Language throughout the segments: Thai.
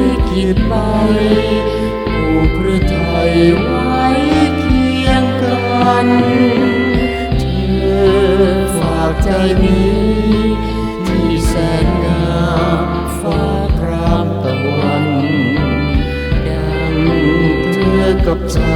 ลิขิตไปผูกหรือไทยไว้เคียงกันเธอฝากใจนี้ที่แสนงามฟ้ากรามตะวันดังเธอกับฉัน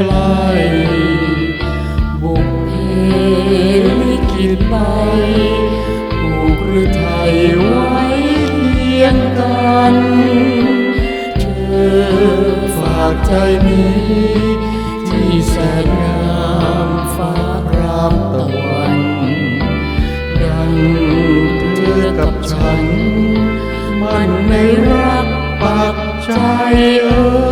กล บุพเพลิขิตไปผูกหรือไทยไว้เคียงกันเธอฝากใจนี้ ที่แสนงามฟ้ากรามตะวันดังเธอกับฉัน มันไม่รักปักใจเอ่